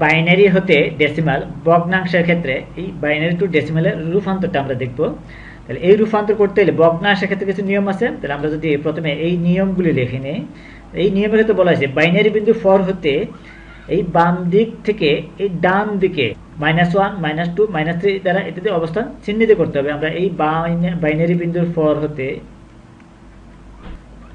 Binary হতে decimal ভগ্নাংশের ক্ষেত্রে এই বাইনারি টু ডেসিমালের রূপান্তরটা আমরা দেখব। তাহলে এই রূপান্তর করতে হলে ভগ্নাংশের ক্ষেত্রে কিছু নিয়ম আছে। তাহলে আমরা যদি প্রথমে এই নিয়মগুলি লিখে নিই, এই নিয়মের ক্ষেত্রে বলা হয়েছে বাইনারি বিন্দু ফর হতে এই বাম দিক থেকে এই ডান দিকে minus one minus two minus three দ্বারা ইত্যাদি অবস্থান চিহ্নিত করতে হবে। আমরা এই বাইনারি বিন্দুর ফর হতে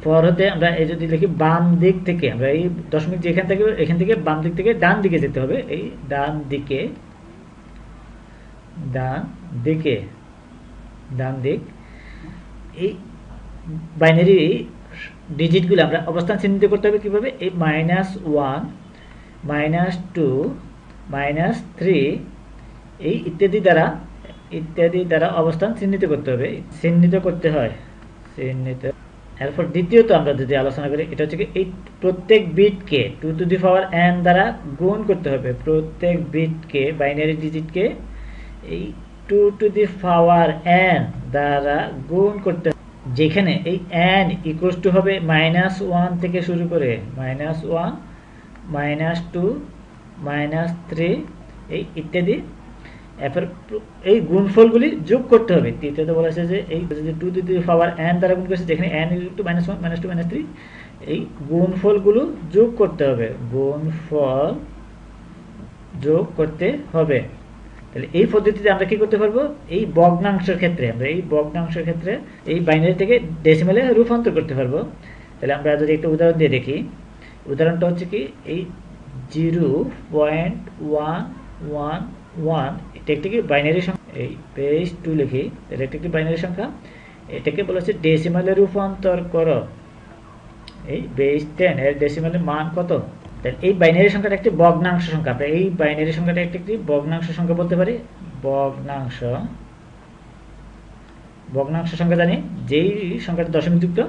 ফর হতে আমরা এই যদি লিখি বাম দিক থেকে, আমরা এই দশমিক যেখান থেকে, এখান থেকে বাম দিক থেকে ডান দিকে যেতে হবে, এই ডান দিকে ডান দিকে, ডান দিক, এই বাইনারি ডিজিটগুলো আমরা অবস্থান চিহ্নিত করতে হবে কীভাবে? এই minus one, minus two, minus three, এই ইত্যাদি দ্বারা ইত্যাদি দ্বারা অবস্থান চিহ্নিত করতে হবে। চিহ্নিত করতে হয়। চিহ্নিত এরপর দ্বিতীয়ত আমরা যদি আলোচনা করি, এটা হচ্ছে এই প্রত্যেক বিটকে two to the power n দ্বারা গুণ করতে হবে। প্রত্যেক বিটকে বাইনারি ডিজিটকে এই two to the power n দ্বারা গুণ করতে যেখানে এই এন ইকুয়ালস টু হবে মাইনাস ওয়ান থেকে শুরু করে minus one minus two minus three এই ইত্যাদি এই গুণফলগুলি যোগ করতে হবে। তৃতীয়ত বলা হয়েছে যে এই যদি টু টু পাওয়ার এন দ্বারা গুণ করেছে যেখানে n two minus one minus two minus three এই গুণফলগুলো যোগ করতে হবে। গুণফল যোগ করতে হবে। তাহলে এই পদ্ধতিতে আমরা কি করতে পারব? এই ভগ্নাংশের ক্ষেত্রে, আমরা এই ভগ্নাংশের ক্ষেত্রে এই বাইনারি থেকে ডেসিমেলে রূপান্তর করতে পারব। তাহলে আমরা যদি একটা উদাহরণ দিয়ে দেখি, উদাহরণটা হচ্ছে কি, এই zero point one one one এটা একটি কি বাইনারি সংখ্যা, এই পেজ টু লিখি এটা একটি কি বাইনারি সংখ্যা, এটাকে বলা হচ্ছে ডেসিমালে রূপান্তর করো। এই বেস টেন এর ডেসিমালের মান কত? এই বাইনারি সংখ্যাটা একটি ভগ্নাংশ সংখ্যা। এই বাইনারি সংখ্যাটা একটি একটি ভগ্নাংশ সংখ্যা বলতে পারি। ভগ্নাংশ ভগ্নাংশ সংখ্যা জানি, যেই সংখ্যাটা দশমিক যুক্ত।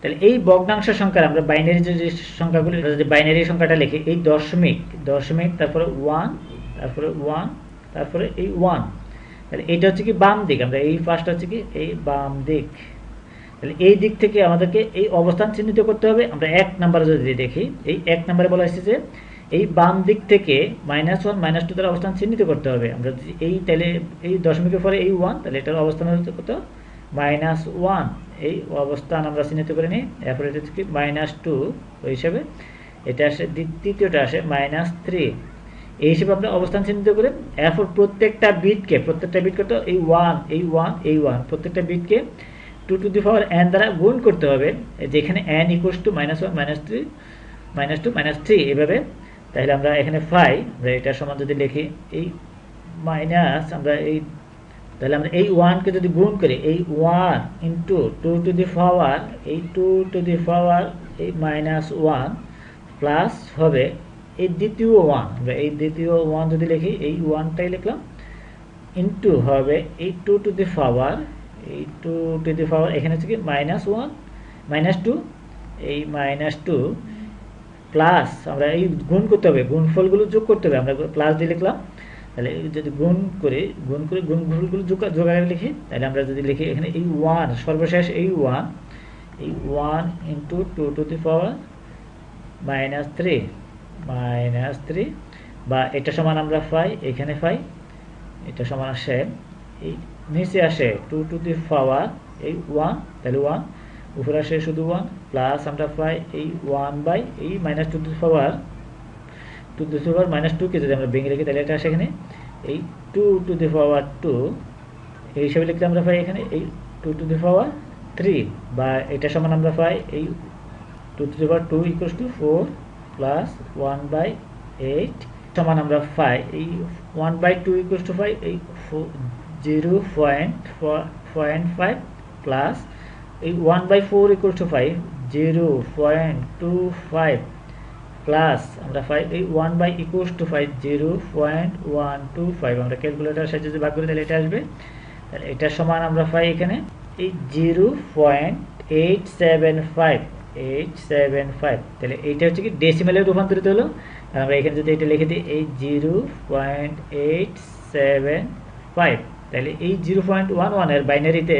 তাহলে এই ভগ্নাংশ সংখ্যার আমরা বাইনারি যে সংখ্যাগুলি যদি বাইনারি সংখ্যাটা লিখি, এই দশমিক দশমিক, তারপরে ওয়ান তারপরে ওয়ান তারপরে এই ওয়ান তাহলে এটা হচ্ছে কি বাম দিক, আমরা এই ফার্স্ট হচ্ছে কি এই বাম দিক। তাহলে এই দিক থেকে আমাদেরকে এই অবস্থান চিহ্নিত করতে হবে। আমরা এক নাম্বারে যদি দেখি, এই এক নাম্বারে বলা হয়েছে যে এই বাম দিক থেকে মাইনাস ওয়ান মাইনাস টু দ্বারা অবস্থান চিহ্নিত করতে হবে। আমরা যদি এই তাহলে এই দশমিকের পরে এই ওয়ান তাহলে এটার অবস্থান হচ্ছে কত? মাইনাস ওয়ান এই অবস্থান আমরা চিহ্নিত করে নিই। এরপরে এটা হচ্ছে কি মাইনাস টু ওই হিসাবে। এটা আসে তৃতীয়টা আসে মাইনাস থ্রি এই হিসেবে আমরা অবস্থান চিহ্নিত করে এরপর প্রত্যেকটা বিটকে প্রত্যেকটা বিট করতে এই ওয়ান এই ওয়ান এই ওয়ান প্রত্যেকটা বিটকে two to the power n দ্বারা গুণ করতে হবে, যেখানে n equals to minus one minus three minus two minus three এভাবে। তাহলে আমরা এখানে ফাই আমরা এটার সমান যদি লিখি, এই মাইনাস আমরা এই, তাহলে আমরা এই ওয়ানকে যদি গুণ করি, এই one into two to the power এই টু টু দি পাওয়ার এই মাইনাস ওয়ান প্লাস হবে এই দ্বিতীয় ওয়ান আমরা এই দ্বিতীয় ওয়ান যদি লিখি, এই ওয়ানটাই লিখলাম ইন্টু হবে এই টু টু দি পাওয়ার এই টু টু দি পাওয়ার এখানে হচ্ছে কি মাইনাস ওয়ান মাইনাস টু এই মাইনাস টু প্লাস আমরা এই গুণ করতে হবে, গুণফলগুলো যোগ করতে হবে, আমরা প্লাস দিয়ে লিখলাম, তাহলে যদি গুণ করে গুণ করে, গুণফলগুলো যোগাগারে লিখি, তাহলে আমরা যদি লিখি এখানে এই ওয়ান সর্বশেষ এই ওয়ান এই one into two to the power minus three minus three বা এটা সমান আমরা পাই এখানে পাই এটা সমান আসে এই নিচে আসে টু টু দি পাওয়ার এই ওয়ান, তাহলে ওয়ান, উপরে আসে শুধু ওয়ান, প্লাস আমরা পাই এই ওয়ান বাই এই minus two the power, two to the power minus টুকে যদি আমরা ভেঙে লিখি তাহলে এটা আসে এখানে, এই two to the power two, এই হিসাবে লিখলে আমরা পাই এখানে, এই two to the power three, বা এটা সমান আমরা পাই এই two to the power two equals to four plus one by eight সমান আমরা পাই এই one by two equals to five এই zero point point five plus এই one by four equal to five zero point two five plus আমরা five এই one by equals to five zero point one two five আমরা calculator সাহায্যে যদি ভাগ করি তাহলে এটা আসবে, তাহলে এটার সমান আমরা পাই এখানে, এই zero point eight seven five eight seven five তাহলে এইটা হচ্ছে কি ডেসিমেলে রূপান্তরিত হলো। আমরা এখানে যদি এটা লিখে দিই এই zero point eight seven five তাহলে এই জিরো পয়েন্ট ওয়ান ওয়ানের বাইনারিতে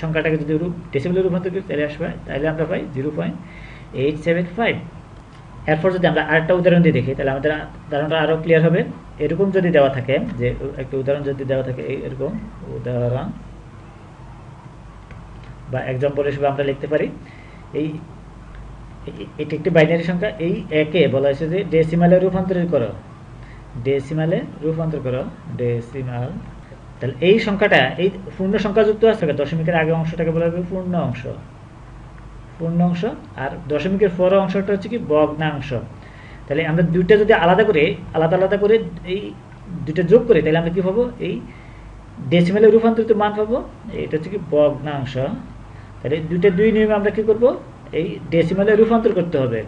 সংখ্যাটাকে যদি ডেসিমেলে রূপান্তর করি তাহলে আসবে, তাহলে আমরা পাই zero point eight seven five এরপর যদি আমরা আরেকটা উদাহরণ দিয়ে দেখি, তাহলে আমাদের ধারণাটা আরও ক্লিয়ার হবে। এরকম যদি দেওয়া থাকে, যে একটা উদাহরণ যদি দেওয়া থাকে, এরকম উদাহরণ বা এক্সাম্পল হিসেবে আমরা লিখতে পারি। এই এটি একটি বাইনারি সংখ্যা। এই একে বলা হয়েছে যে ডেসিমালে রূপান্তরিত করো। ডেসিমালে রূপান্তর করো। ডেসিমাল তাহলে এই সংখ্যাটা, এই পূর্ণ সংখ্যা যুক্ত আছে দশমিকের আগে অংশটাকে বলা হবে পূর্ণ অংশ। পূর্ণ অংশ, আর দশমিকের পর অংশটা হচ্ছে কি ভগ্নাংশ। তাহলে আমরা দুইটা যদি আলাদা করে, আলাদা আলাদা করে এই দুইটা যোগ করি, তাহলে আমরা কি পাবো? এই ডেসিমেলে রূপান্তরিত মান পাবো। এটা হচ্ছে কি ভগ্নাংশ। তাহলে দুইটা দুই নিয়মে আমরা কি করব? এই ডেসিমেলে রূপান্তর করতে হবে।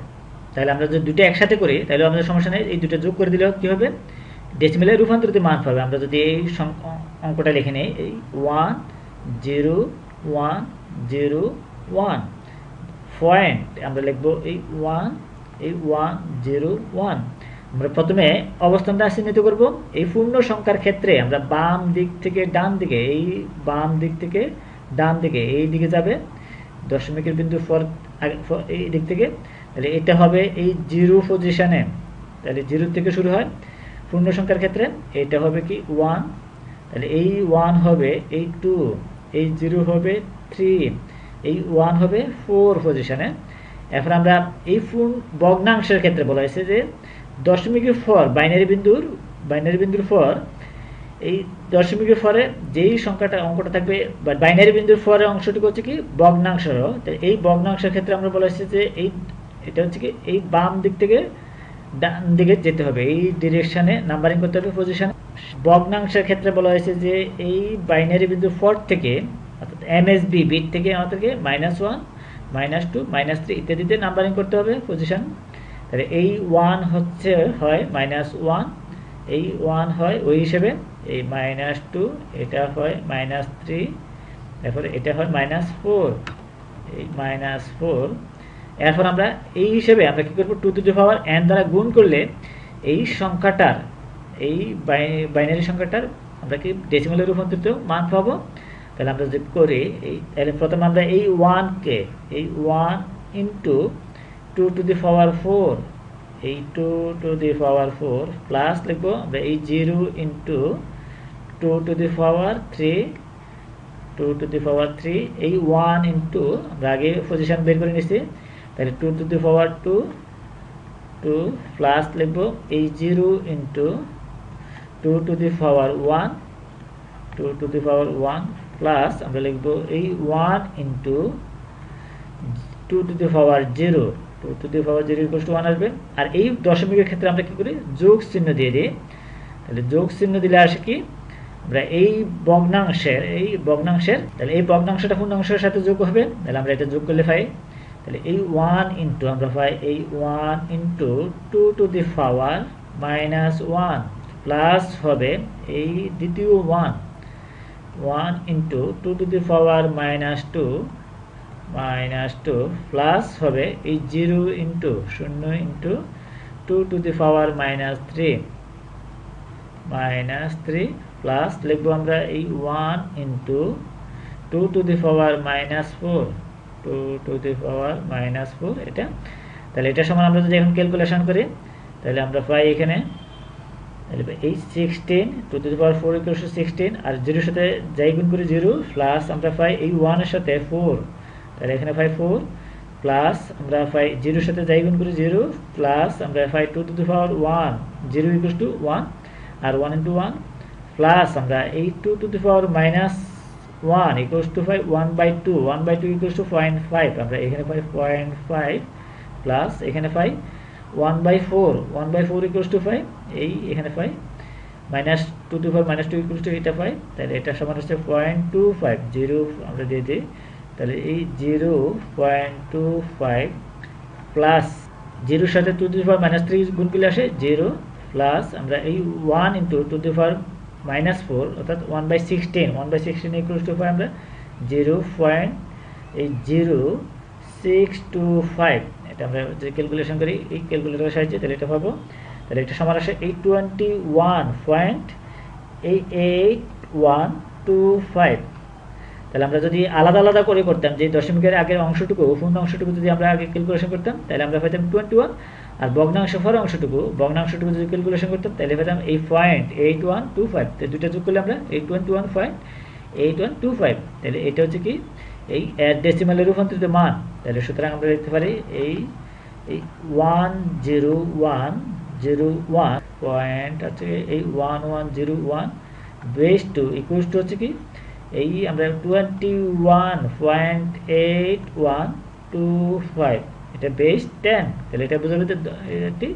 তাহলে আমরা যদি দুটো একসাথে করি তাহলে আমাদের সমস্যা নেই। এই দুটো যোগ করে দিলে কি হবে? ডেসিমেলে রূপান্তরিত মান পাবে। আমরা যদি এই অঙ্কটা লিখে নিই, এই one zero one zero one point আমরা লিখব এই ওয়ান এই ওয়ান জিরো ওয়ান আমরা প্রথমে অবস্থানটা চিহ্নিত করব। এই পূর্ণ সংখ্যার ক্ষেত্রে আমরা বাম দিক থেকে ডান দিকে, এই বাম দিক থেকে ডান দিকে, এই দিকে যাবে। দশমিকের বিন্দু ফর এই দিক থেকে, তাহলে এটা হবে এই জিরো পজিশনে, তাহলে জিরো থেকে শুরু হয় পূর্ণ সংখ্যার ক্ষেত্রে, এটা হবে কি ওয়ান তাহলে এই ওয়ান হবে এই টু এই জিরো হবে থ্রি এই ওয়ান হবে ফোর পজিশনে। এখন আমরা এই ফোন ভগ্নাংশের ক্ষেত্রে বলা হয়েছে যে দশমিকের ফর বাইনারি বিন্দুর বাইনারি বিন্দুর ফর এই দশমিকের ফরে যেই সংখ্যাটা, অঙ্কটা থাকবে, বা বাইনারি বিন্দুর ফরে অংশটুকু হচ্ছে কি, ভগ্নাংশ। এই ভগ্নাংশের ক্ষেত্রে আমরা বলা হয়েছে যে এই, এটা হচ্ছে কি, এই বাম দিক থেকে ডান দিকে যেতে হবে। এই ডিরেকশনে নাম্বারিং করতে হবে পজিশন ভগ্নাংশের ক্ষেত্রে বলা হয়েছে যে এই বাইনারি বিন্দু ফর থেকে, অর্থাৎ এমএসবি বিট থেকে আমাদেরকে minus one minus two minus three ইত্যাদিতে নাম্বারিং করতে হবে পজিশন তাহলে এই ওয়ান হচ্ছে, হয় মাইনাস ওয়ান এই ওয়ান হয় ওই হিসেবে, এই মাইনাস টু এটা হয় মাইনাস থ্রি তারপরে এটা হয় মাইনাস ফোর এই মাইনাস ফোর এরপর আমরা এই হিসেবে আমরা কী করব? টু টু পাওয়ার এন দ্বারা গুণ করলে এই সংখ্যাটার, এই বাইনারি সংখ্যাটার আমরা কি ডেসিমালের রূপান্তরিত মান পাবো? তাহলে আমরা যদি করি, এই, তাহলে প্রথমে আমরা এই ওয়ানকে এই one into two to the power four এই two to the power four plus লিখব আমরা এই zero into two to the power three two to the power এই ওয়ান ইন্টু আমরা আগে পজিশন বের করে নিচ্ছি তাহলে two to the power two two plus লিখব এই zero into two to the power one two to the power one plus আমরা লিখব এই one into two to the power zero two to the power zero equal to one আসবে। আর এই দশমিকের ক্ষেত্রে আমরা কি করি? যোগ চিহ্ন দিয়ে দিই তাহলে যোগ চিহ্ন দিলে আসে কি? আমরা এই ভগ্নাংশের এই ভগ্নাংশের, তাহলে এই ভগ্নাংশটা পূর্ণাংশের সাথে যোগ হবে? তাহলে আমরা এটা যোগ করলে পাই। তাহলে এই ওয়ান ইন্টু আমরা পাই এই one into two to the power minus one plus হবে এই দ্বিতীয় one one into two to the power minus two minus two plus হবে এই জিরো ইন্টু শূন্য into two to the power minus three minus three plus লিখব আমরা এই one into two to the power minus four two to the power minus four এটা? তাহলে এটা সমান আমরা যদি এখন ক্যালকুলেশন করি, তাহলে আমরা পাই এখানে এই sixteen two to the power four equal sixteen আর জিরোর সাথে যাই গুণ করি জিরো প্লাস আমরা পাই এই ওয়ানের সাথে ফোর তাহলে এখানে পাই ফোর প্লাস আমরা পাই জিরোর সাথে যাই গুণ করি জিরো প্লাস আমরা পাই two to power one zero equal to one R one into one plus আমরা এই two to the power minus one equals to five one by two one by two equals to point five আমরা এখানে পাই point five plus এখানে পাই one by four one by four equals to five এই এখানে পাই minus two to five minus two equals to এটা পাই তাহলে এটা সমান হচ্ছে পয়েন্ট টু ফাইভ জিরো আমরা দিয়ে দিই তাহলে এই zero point two five plus জিরোর সাথে two to five minus three গুণ করলে আসে জিরো প্লাস আমরা এই one into two to five minus four অর্থাৎ one by sixteen one by sixteen equal to five আমরা জিরো পয়েন্ট, এই জিরো সিক্স টু ফাইভ এটা আমরা যে ক্যালকুলেশন করি, এই ক্যালকুলেটারের সাহায্যে তাহলে এটা পাবো। তাহলে এটা সমান আসে এই টোয়েন্টি ওয়ান পয়েন্ট এই এইট ওয়ান টু ফাইভ তাহলে আমরা যদি আলাদা আলাদা করে করতাম, যে দশমিকের আগের অংশটুকু পূর্ণ অংশটুকু যদি আমরা আগে ক্যালকুলেশন করতাম, তাহলে আমরা পাইতাম টোয়েন্টি ওয়ান আর ভগ্নাংশ ফর অংশটুকু, ভগ্নাংশটুকু যদি ক্যালকুলেশন করতাম, তাহলে পেতাম এই point eight one two five তো দুটো যোগ করলে আমরা eight one two one point eight one two five তাহলে এটা হচ্ছে কি? এই ডেসিমালের রূপান্তরিত মান, তাহলে সুতরাং আমরা লিখতে পারি এই এই one zero one zero one point হচ্ছে এই one one zero one base two equals to হচ্ছে কি? এই আমরা twenty one point eight one two five এটা বেস টেন তাহলে এটা বোঝাবে যে একটি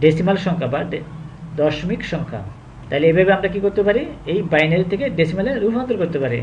ডেসিমাল সংখ্যা বা দশমিক সংখ্যা। তাহলে এভাবে আমরা কি করতে পারি? এই বাইনারি থেকে ডেসিমালে রূপান্তর করতে পারি।